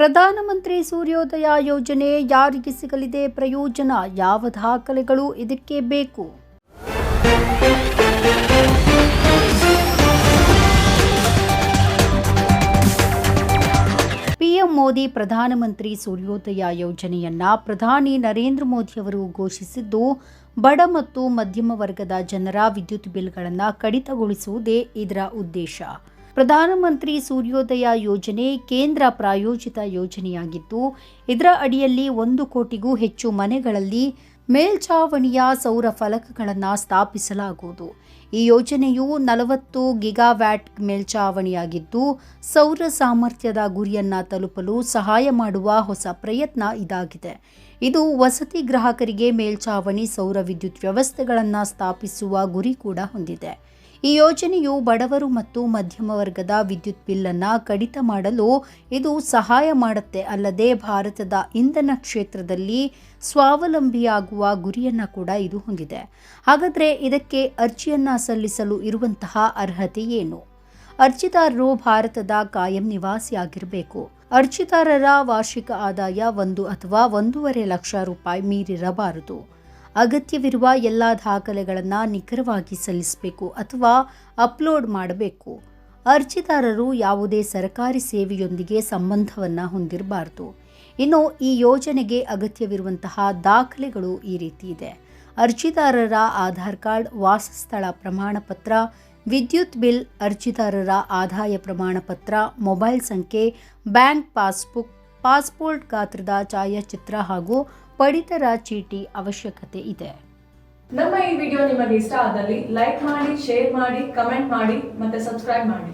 ಪ್ರಧಾನಮಂತ್ರಿ ಸೂರ್ಯೋದಯ ಯೋಜನೆ ಯಾರಿಗೆ ಸಿಗಲಿದೆ? ಪ್ರಯೋಜನ ಯಾವ ದಾಖಲೆಗಳು ಇದಕ್ಕೆ ಬೇಕು? ಪಿಎಂ ಮೋದಿ ಪ್ರಧಾನಮಂತ್ರಿ ಸೂರ್ಯೋದಯ ಯೋಜನೆಯನ್ನ ಪ್ರಧಾನಿ ನರೇಂದ್ರ ಮೋದಿ ಅವರು ಘೋಷಿಸಿದ್ದು, ಬಡ ಮತ್ತು ಮಧ್ಯಮ ವರ್ಗದ ಜನರ ವಿದ್ಯುತ್ ಬಿಲ್ಗಳನ್ನು ಕಡಿತಗೊಳಿಸುವುದೇ ಇದರ ಉದ್ದೇಶ. ಪ್ರಧಾನಮಂತ್ರಿ ಸೂರ್ಯೋದಯ ಯೋಜನೆ ಕೇಂದ್ರ ಪ್ರಾಯೋಜಿತ ಯೋಜನೆಯಾಗಿದ್ದು, ಇದರ ಅಡಿಯಲ್ಲಿ ಒಂದು ಕೋಟಿಗೂ ಹೆಚ್ಚು ಮನೆಗಳಲ್ಲಿ ಮೇಲ್ಛಾವಣಿಯ ಸೌರ ಫಲಕಗಳನ್ನು ಸ್ಥಾಪಿಸಲಾಗುವುದು. ಈ ಯೋಜನೆಯು ನಲವತ್ತು ಗಿಗಾವ್ಯಾಟ್ ಮೇಲ್ಛಾವಣಿಯಾಗಿದ್ದು ಸೌರ ಸಾಮರ್ಥ್ಯದ ಗುರಿಯನ್ನು ತಲುಪಲು ಸಹಾಯ ಮಾಡುವ ಹೊಸ ಪ್ರಯತ್ನ ಇದಾಗಿದೆ. ಇದು ವಸತಿ ಗ್ರಾಹಕರಿಗೆ ಮೇಲ್ಛಾವಣಿ ಸೌರ ವಿದ್ಯುತ್ ವ್ಯವಸ್ಥೆಗಳನ್ನು ಸ್ಥಾಪಿಸುವ ಗುರಿ ಕೂಡ ಹೊಂದಿದೆ. ಈ ಯೋಜನೆಯು ಬಡವರು ಮತ್ತು ಮಧ್ಯಮ ವರ್ಗದ ವಿದ್ಯುತ್ ಬಿಲ್ಲನ್ನು ಕಡಿತ ಮಾಡಲು ಇದು ಸಹಾಯ ಮಾಡುತ್ತೆ ಅಲ್ಲದೆ ಭಾರತದ ಇಂಧನ ಕ್ಷೇತ್ರದಲ್ಲಿ ಸ್ವಾವಲಂಬಿಯಾಗುವ ಗುರಿಯನ್ನು ಕೂಡ ಇದು ಹೊಂದಿದೆ. ಹಾಗಾದರೆ ಇದಕ್ಕೆ ಅರ್ಜಿಯನ್ನು ಸಲ್ಲಿಸಲು ಇರುವಂತಹ ಅರ್ಹತೆ ಏನು? ಅರ್ಜಿದಾರರು ಭಾರತದ ಕಾಯಂ ನಿವಾಸಿಯಾಗಿರಬೇಕು ಅರ್ಜಿದಾರರ ವಾರ್ಷಿಕ ಆದಾಯ ಒಂದು ಅಥವಾ ಒಂದೂವರೆ ಲಕ್ಷ ರೂಪಾಯಿ ಮೀರಿರಬಾರದು. ಅಗತ್ಯವಿರುವ ಎಲ್ಲ ದಾಖಲೆಗಳನ್ನು ನಿಖರವಾಗಿ ಸಲ್ಲಿಸಬೇಕು ಅಥವಾ ಅಪ್ಲೋಡ್ ಮಾಡಬೇಕು. ಅರ್ಜಿದಾರರು ಯಾವುದೇ ಸರ್ಕಾರಿ ಸೇವೆಯೊಂದಿಗೆ ಸಂಬಂಧವನ್ನು ಹೊಂದಿರಬಾರ್ದು. ಇನ್ನು ಈ ಯೋಜನೆಗೆ ಅಗತ್ಯವಿರುವಂತಹ ದಾಖಲೆಗಳು ಈ ರೀತಿ ಇದೆ. ಅರ್ಜಿದಾರರ ಆಧಾರ್ ಕಾರ್ಡ್, ವಾಸಸ್ಥಳ ಪ್ರಮಾಣ ಪತ್ರ, ವಿದ್ಯುತ್ ಬಿಲ್, ಅರ್ಜಿದಾರರ ಆದಾಯ ಪ್ರಮಾಣ ಪತ್ರ, ಮೊಬೈಲ್ ಸಂಖ್ಯೆ, ಬ್ಯಾಂಕ್ ಪಾಸ್ಬುಕ್ ಪಾಸ್ಪೋರ್ಟ್ ಗಾತ್ರದ ಛಾಯಾಚಿತ್ರ ಹಾಗೂ ಪಡಿತರ ಚೀಟಿ ಅವಶ್ಯಕತೆ ಇದೆ. ನಮ್ಮ ಈ ವಿಡಿಯೋ ನಿಮಗೆ ಇಷ್ಟ ಆದಲ್ಲಿ ಲೈಕ್ ಮಾಡಿ, ಶೇರ್ ಮಾಡಿ, ಕಮೆಂಟ್ ಮಾಡಿ ಮತ್ತೆ ಸಬ್ಸ್ಕ್ರೈಬ್ ಮಾಡಿ.